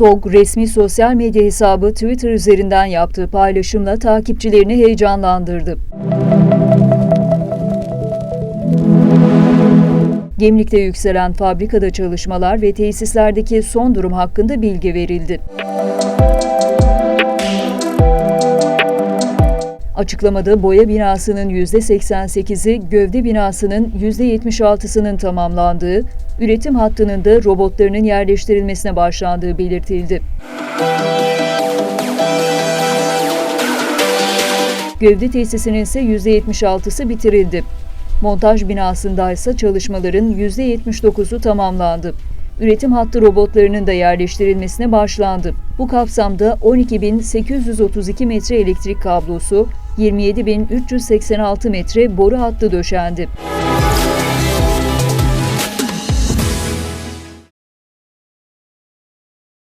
TOG resmi sosyal medya hesabı Twitter üzerinden yaptığı paylaşımla takipçilerini heyecanlandırdı. Gemlik'te yükselen fabrikada çalışmalar ve tesislerdeki son durum hakkında bilgi verildi. Açıklamada boya binasının %88'i, gövde binasının %76'sının tamamlandığı, üretim hattının da robotlarının yerleştirilmesine başlandığı belirtildi. Gövde tesisinin ise %76'sı bitirildi. Montaj binasında ise çalışmaların %79'u tamamlandı. Üretim hattı robotlarının da yerleştirilmesine başlandı. Bu kapsamda 12.832 metre elektrik kablosu, 27.386 metre boru hattı döşendi.